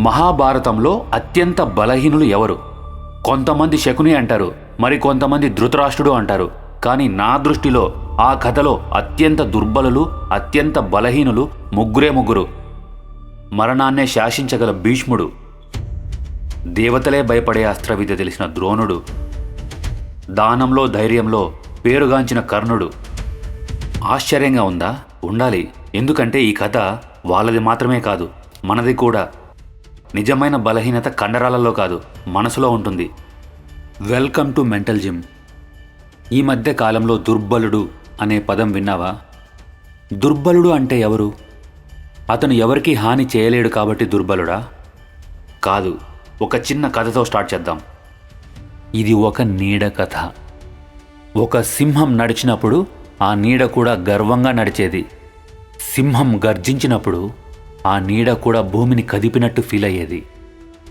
మహాభారతంలో అత్యంత బలహీనులు ఎవరు? కొంతమంది శకుని అంటారు మరి కొంతమంది ధృతరాష్ట్రుడు అంటారు. కానీ నా దృష్టిలో ఆ కథలో అత్యంత దుర్బలులు అత్యంత బలహీనులు ముగ్గురే ముగ్గురు. మరణాన్నే శాసించగల భీష్ముడు. దేవతలే భయపడే అస్త్రవిద్య తెలిసిన ద్రోణుడు. దానంలో ధైర్యంలో పేరుగాంచిన కర్ణుడు. ఆశ్చర్యంగా ఉందా? ఉండాలి. ఎందుకంటే ఈ కథ వాళ్ళది మాత్రమే కాదు మనది కూడా. నిజమైన బలహీనత కండరాలలో కాదు మనసులో ఉంటుంది. వెల్కమ్ టు మెంటల్ జిమ్ ఈ మధ్య కాలంలో దుర్బలుడు అనే పదం విన్నావా? దుర్బలుడు అంటే ఎవరు? అతను ఎవరికీ హాని చేయలేడు కాబట్టి దుర్బలుడా? కాదు ఒక చిన్న కథతో స్టార్ట్ చేద్దాం. ఇది ఒక నీడ కథ. ఒక సింహం నడిచినప్పుడు ఆ నీడ కూడా గర్వంగా నడిచేది. సింహం గర్జించినప్పుడు ఆ నీడ కూడా భూమిని కదిపినట్టు ఫీల్ అయ్యేది.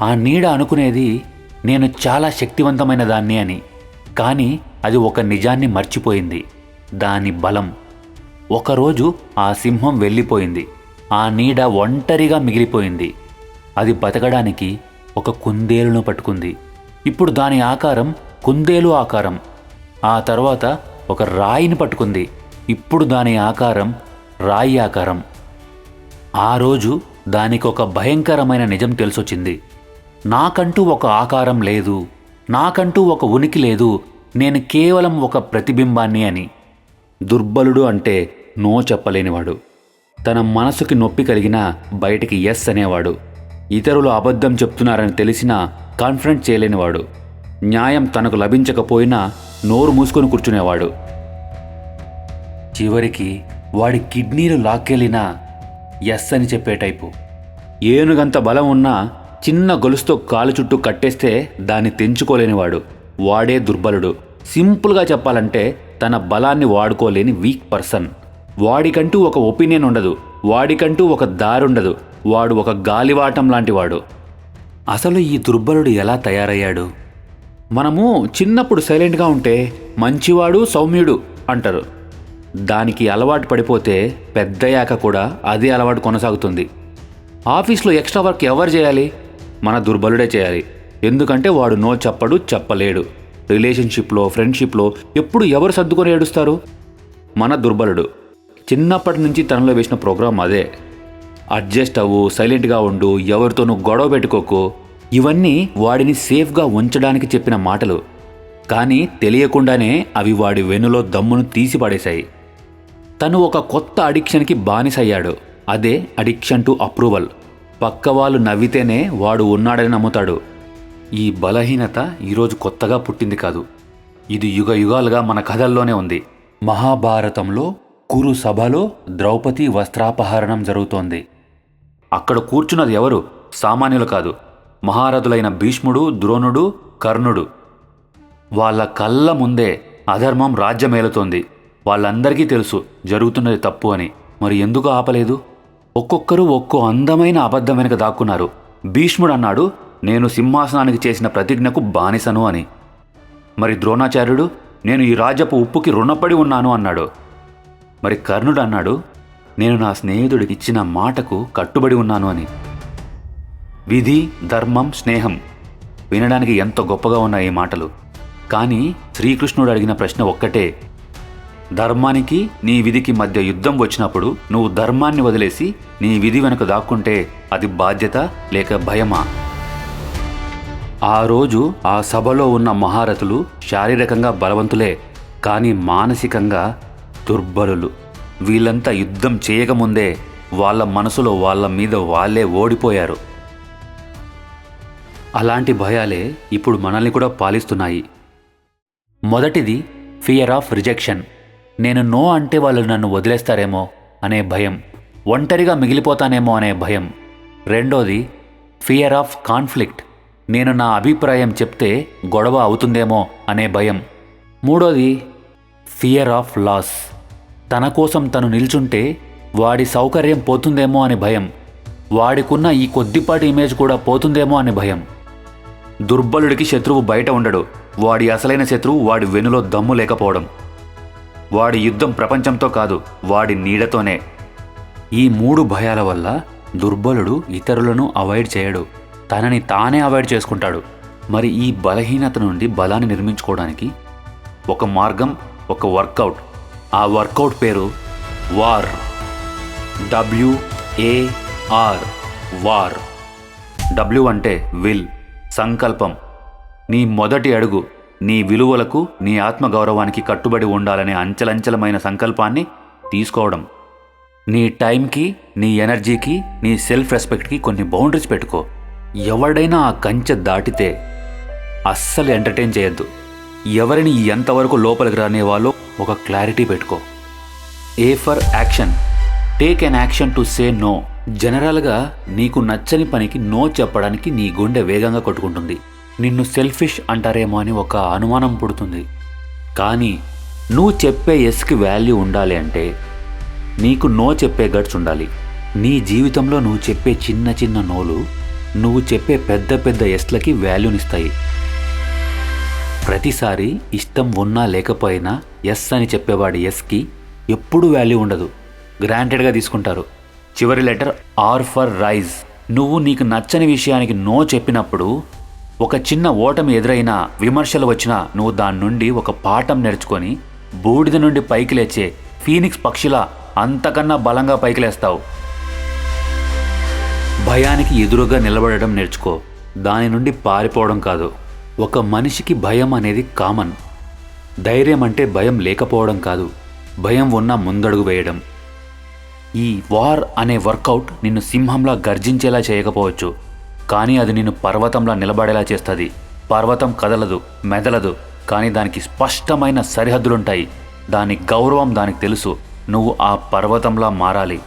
ఆ నీడ అనుకునేది నేను చాలా శక్తివంతమైన దాన్ని అని. కానీ అది ఒక నిజాన్ని మర్చిపోయింది. దాని బలం. ఒకరోజు ఆ సింహం వెళ్ళిపోయింది. ఆ నీడ ఒంటరిగా మిగిలిపోయింది. అది బతకడానికి ఒక కుందేలును పట్టుకుంది. ఇప్పుడు దాని ఆకారం కుందేలు ఆకారం. ఆ తర్వాత ఒక రాయిని పట్టుకుంది. ఇప్పుడు దాని ఆకారం రాయి ఆకారం. ఆ రోజు దానికి ఒక భయంకరమైన నిజం తెలిసొచ్చింది. నాకంటూ ఒక ఆకారం లేదు నాకంటూ ఒక ఉనికి లేదు నేను కేవలం ఒక ప్రతిబింబాన్ని అని. దుర్బలుడు అంటే నో చెప్పలేనివాడు. తన మనసుకి నొప్పి కలిగినా బయటికి ఎస్ అనేవాడు. ఇతరులు అబద్ధం చెప్తున్నారని తెలిసినా కాన్ఫిడెంట్ చేయలేనివాడు. న్యాయం తనకు లభించకపోయినా నోరు మూసుకొని కూర్చునేవాడు. చివరికి వాడి కిడ్నీలు లాక్కెళ్ళినా ఎస్ అని చెప్పే టైపు. ఏనుగంత బలం ఉన్నా చిన్న గొలుసుతో కాలు చుట్టూ కట్టేస్తే దాన్ని తెంచుకోలేనివాడు. వాడే దుర్బలుడు. సింపుల్గా చెప్పాలంటే తన బలాన్ని వాడుకోలేని వీక్ పర్సన్. వాడికంటూ ఒక ఒపీనియన్ ఉండదు. వాడికంటూ ఒక దారుండదు. వాడు ఒక గాలివాటం లాంటివాడు. అసలు ఈ దుర్బలుడు ఎలా తయారయ్యాడు? మనము చిన్నప్పుడు సైలెంట్గా ఉంటే మంచివాడు సౌమ్యుడు అంటారు. దానికి అలవాటు పడిపోతే పెద్దయ్యాక కూడా అదే అలవాటు కొనసాగుతుంది. ఆఫీస్లో ఎక్స్ట్రా వర్క్ ఎవరు చేయాలి? మన దుర్బలుడే చేయాలి. ఎందుకంటే వాడు నో చెప్పడు చెప్పలేడు. రిలేషన్షిప్లో ఫ్రెండ్షిప్లో ఎప్పుడు ఎవరు సర్దుకొని ఏడుస్తారు? మన దుర్బలుడు. చిన్నప్పటి నుంచి తనలో వేసిన ప్రోగ్రాం అదే. అడ్జస్ట్ అవ్వు సైలెంట్గా ఉండు ఎవరితోనూ గొడవ పెట్టుకోకు. ఇవన్నీ వాడిని సేఫ్గా ఉంచడానికి చెప్పిన మాటలు. కానీ తెలియకుండానే అవి వాడి వెనులో దమ్మును తీసిపడేశాయి. తను ఒక కొత్త అడిక్షన్కి బానిసయ్యాడు. అదే అడిక్షన్ టు అప్రూవల్. పక్క వాళ్ళు నవ్వితేనే వాడు ఉన్నాడని నమ్ముతాడు. ఈ బలహీనత ఈరోజు కొత్తగా పుట్టింది కాదు. ఇది యుగ యుగాలుగా మన కథల్లోనే ఉంది. మహాభారతంలో కురు సభలో ద్రౌపది వస్త్రాపహరణం జరుగుతోంది. అక్కడ కూర్చున్నది ఎవరు? సామాన్యులు కాదు. మహారథులైన భీష్ముడు ద్రోణుడు కర్ణుడు. వాళ్ళ కళ్ళ ముందే అధర్మం రాజ్యమేలుతోంది. వాళ్ళందరికీ తెలుసు జరుగుతున్నది తప్పు అని. మరి ఎందుకు ఆపలేదు? ఒక్కొక్కరు ఒక్కో అందమైన అబద్ధం వెనుక దాక్కున్నారు. భీష్ముడు అన్నాడు నేను సింహాసనానికి చేసిన ప్రతిజ్ఞకు బానిసను అని. మరి ద్రోణాచార్యుడు నేను ఈ రాజ్యపు ఉప్పుకి రుణపడి ఉన్నాను అన్నాడు. మరి కర్ణుడు అన్నాడు నేను నా స్నేహితుడికి ఇచ్చిన మాటకు కట్టుబడి ఉన్నాను అని. విధి ధర్మం స్నేహం వినడానికి ఎంత గొప్పగా ఉన్నాయి ఈ మాటలు. కానీ శ్రీకృష్ణుడు అడిగిన ప్రశ్న ఒక్కటే ధర్మానికి నీ విధికి మధ్య యుద్ధం వచ్చినప్పుడు నువ్వు ధర్మాన్ని వదిలేసి నీ విధి వెనుక దాక్కుంటే అది బాధ్యత లేక భయమా? ఆ రోజు ఆ సభలో ఉన్న మహారథులు శారీరకంగా బలవంతులే కానీ మానసికంగా దుర్బలులు. వీళ్ళంతా యుద్ధం చేయకముందే వాళ్ళ మనసులో వాళ్ళ మీద వాళ్ళే ఓడిపోయారు. అలాంటి భయాలే ఇప్పుడు మనల్ని కూడా పాలిస్తున్నాయి. మొదటిది ఫియర్ ఆఫ్ రిజెక్షన్ నేను నో అంటే వాళ్ళు నన్ను వదిలేస్తారేమో అనే భయం. ఒంటరిగా మిగిలిపోతానేమో అనే భయం. రెండోది ఫియర్ ఆఫ్ కాన్ఫ్లిక్ట్ నేను నా అభిప్రాయం చెప్తే గొడవ అవుతుందేమో అనే భయం. మూడోది ఫియర్ ఆఫ్ లాస్ తన కోసం తను నిల్చుంటే వాడి సౌకర్యం పోతుందేమో అనే భయం. వాడికున్న ఈ కొద్దిపాటి ఇమేజ్ కూడా పోతుందేమో అనే భయం. దుర్బలుడికి శత్రువు బయట ఉండడు. వాడి అసలైన శత్రువు వాడి వెనులో దమ్ము లేకపోవడం. వాడి యుద్ధం ప్రపంచంతో కాదు వాడి నీడతోనే. ఈ మూడు భయాల వల్ల దుర్బలుడు ఇతరులను అవాయిడ్ చేయడు. తనని తానే అవాయిడ్ చేసుకుంటాడు. మరి ఈ బలహీనత నుండి బలాన్ని నిర్మించుకోవడానికి ఒక మార్గం ఒక వర్కౌట్. ఆ వర్కౌట్ పేరు war. W A R war. W అంటే విల్ సంకల్పం. నీ మొదటి అడుగు నీ విలువలకు నీ ఆత్మగౌరవానికి కట్టుబడి ఉండాలనే అంచలంచలమైన సంకల్పాన్ని తీసుకోవడం. నీ టైంకి నీ ఎనర్జీకి నీ సెల్ఫ్ రెస్పెక్ట్కి కొన్ని బౌండరీస్ పెట్టుకో. ఎవడైనా ఆ కంచె దాటితే అస్సలు ఎంటర్టైన్ చేయొద్దు. ఎవరిని ఎంతవరకు లోపలికి రానే వాళ్ళు ఒక క్లారిటీ పెట్టుకో. A for action. Take an action to say no. జనరల్గా నీకు నచ్చని పనికి నో చెప్పడానికి నీ గుండె వేగంగా కొట్టుకుంటుంది. నిన్ను సెల్ఫిష్ అంటారేమో అని ఒక అనుమానం పుడుతుంది. కానీ నువ్వు చెప్పే ఎస్కి వాల్యూ ఉండాలి అంటే నీకు నో చెప్పే గట్స్ ఉండాలి. నీ జీవితంలో నువ్వు చెప్పే చిన్న చిన్న నోలు నువ్వు చెప్పే పెద్ద పెద్ద ఎస్లకి వాల్యూనిస్తాయి ప్రతిసారి ఇష్టం ఉన్నా లేకపోయినా ఎస్ అని చెప్పేవాడి ఎస్కి ఎప్పుడు వాల్యూ ఉండదు. గ్రాంటెడ్గా తీసుకుంటారు. చివరి లెటర్ ఆర్ ఫర్ రైజ్ నువ్వు నీకు నచ్చని విషయానికి నో చెప్పినప్పుడు ఒక చిన్న ఓటమి ఎదురైనా విమర్శలు వచ్చినా నువ్వు దాని నుండి ఒక పాఠం నేర్చుకొని బూడిద నుండి పైకి లేచే ఫీనిక్స్ పక్షిలా అంతకన్నా బలంగా పైకి లేస్తావు. భయానికి ఎదురుగా నిలబడడం నేర్చుకో. దాని నుండి పారిపోవడం కాదు. ఒక మనిషికి భయం అనేది కామన్. ధైర్యం అంటే భయం లేకపోవడం కాదు. భయం ఉన్న ముందడుగు వేయడం. ఈ వార్ అనే వర్కౌట్ నిన్ను సింహంలా గర్జించేలా చేయకపోవచ్చు. కానీ అది నిన్ను పర్వతంలా నిలబడేలా చేస్తుంది. పర్వతం కదలదు మెదలదు కానీ దానికి స్పష్టమైన సరిహద్దులుంటాయి. దాని గౌరవం దానికి తెలుసు. నువ్వు ఆ పర్వతంలా మారాలి.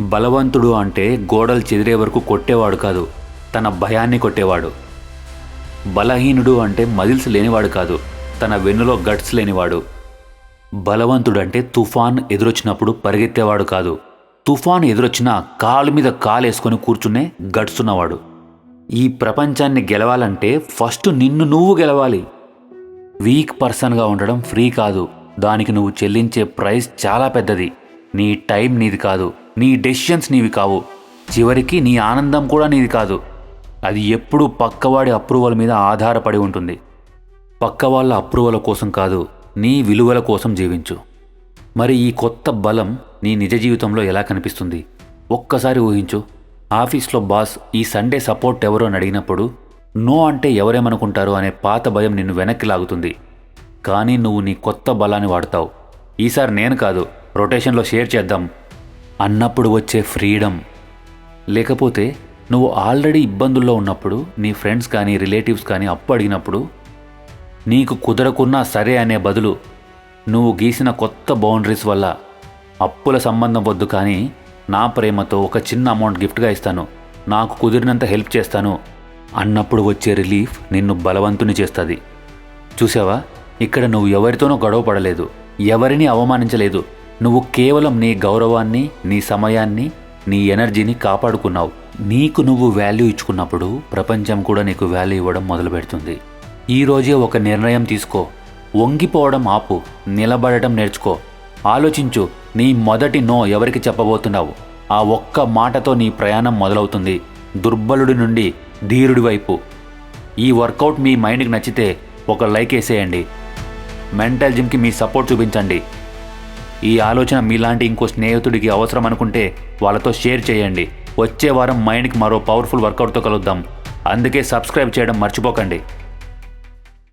బలవంతుడు అంటే గోడలు చెదిరే వరకు కొట్టేవాడు కాదు తన భయాన్ని కొట్టేవాడు. బలహీనుడు అంటే మదిల్స్ లేనివాడు కాదు తన వెన్నులో గట్స్ లేనివాడు. బలవంతుడంటే తుఫాన్ ఎదురొచ్చినప్పుడు పరిగెత్తేవాడు కాదు. తుఫాన్ ఎదురొచ్చినా కాలు మీద కాలేసుకొని కూర్చునే గడుస్తున్నవాడు ఈ ప్రపంచాన్ని గెలవాలంటే ఫస్ట్ నిన్ను నువ్వు గెలవాలి. వీక్ పర్సన్గా ఉండడం ఫ్రీ కాదు. దానికి నువ్వు చెల్లించే ప్రైస్ చాలా పెద్దది. నీ టైం నీది కాదు. నీ డెసిషన్స్ నీవి కావు. చివరికి నీ ఆనందం కూడా నీది కాదు. అది ఎప్పుడూ పక్కవాడి అప్రూవల్ మీద ఆధారపడి ఉంటుంది. పక్క వాళ్ళ అప్రూవల్ కోసం కాదు నీ విలువల కోసం జీవించు. మరి ఈ కొత్త బలం నీ నిజ జీవితంలో ఎలా కనిపిస్తుంది? ఒక్కసారి ఊహించు. ఆఫీస్లో బాస్ ఈ సండే సపోర్ట్ ఎవరో అని అడిగినప్పుడు నో అంటే ఎవరేమనుకుంటారు అనే పాత భయం నిన్ను వెనక్కి లాగుతుంది. కానీ నువ్వు నీ కొత్త బలాన్ని వాడతావు. ఈసారి నేను కాదు రొటేషన్లో షేర్ చేద్దాం. అన్నప్పుడు వచ్చే ఫ్రీడమ్. లేకపోతే నువ్వు ఆల్రెడీ ఇబ్బందుల్లో ఉన్నప్పుడు నీ ఫ్రెండ్స్ కానీ రిలేటివ్స్ కానీ అప్పు అడిగినప్పుడు నీకు కుదరకున్నా సరే అనే బదులు నువ్వు గీసిన కొత్త బౌండరీస్ వల్ల అప్పుల సంబంధం వద్దు కానీ నా ప్రేమతో ఒక చిన్న అమౌంట్ గిఫ్ట్గా ఇస్తాను. నాకు కుదిరినంత హెల్ప్ చేస్తాను. అన్నప్పుడు వచ్చే రిలీఫ్ నిన్ను బలవంతుని చేస్తుంది. చూసావా ఇక్కడ నువ్వు ఎవరితోనో గొడవ పడలేదు. ఎవరిని అవమానించలేదు. నువ్వు కేవలం నీ గౌరవాన్ని నీ సమయాన్ని నీ ఎనర్జీని కాపాడుకున్నావు. నీకు నువ్వు వాల్యూ ఇచ్చుకున్నప్పుడు ప్రపంచం కూడా నీకు వాల్యూ ఇవ్వడం మొదలు పెడుతుంది. ఒక నిర్ణయం తీసుకో. వంగిపోవడం ఆపు. నిలబడటం నేర్చుకో. ఆలోచించు నీ మొదటి నో ఎవరికి చెప్పబోతున్నావు? ఆ ఒక్క మాటతో నీ ప్రయాణం మొదలవుతుంది. దుర్బలుడి నుండి ధీరుడి వైపు. ఈ వర్కౌట్ మీ మైండ్కి నచ్చితే ఒక లైక్ వేసేయండి. మెంటల్ జిమ్కి మీ సపోర్ట్ చూపించండి. ఈ ఆలోచన మీలాంటి ఇంకో స్నేహితుడికి అవసరం అనుకుంటే వాళ్ళతో షేర్ చేయండి. వచ్చే వారం మైండ్కి మరో పవర్ఫుల్ వర్కౌట్తో కలుద్దాం. అందుకే సబ్స్క్రైబ్ చేయడం మర్చిపోకండి.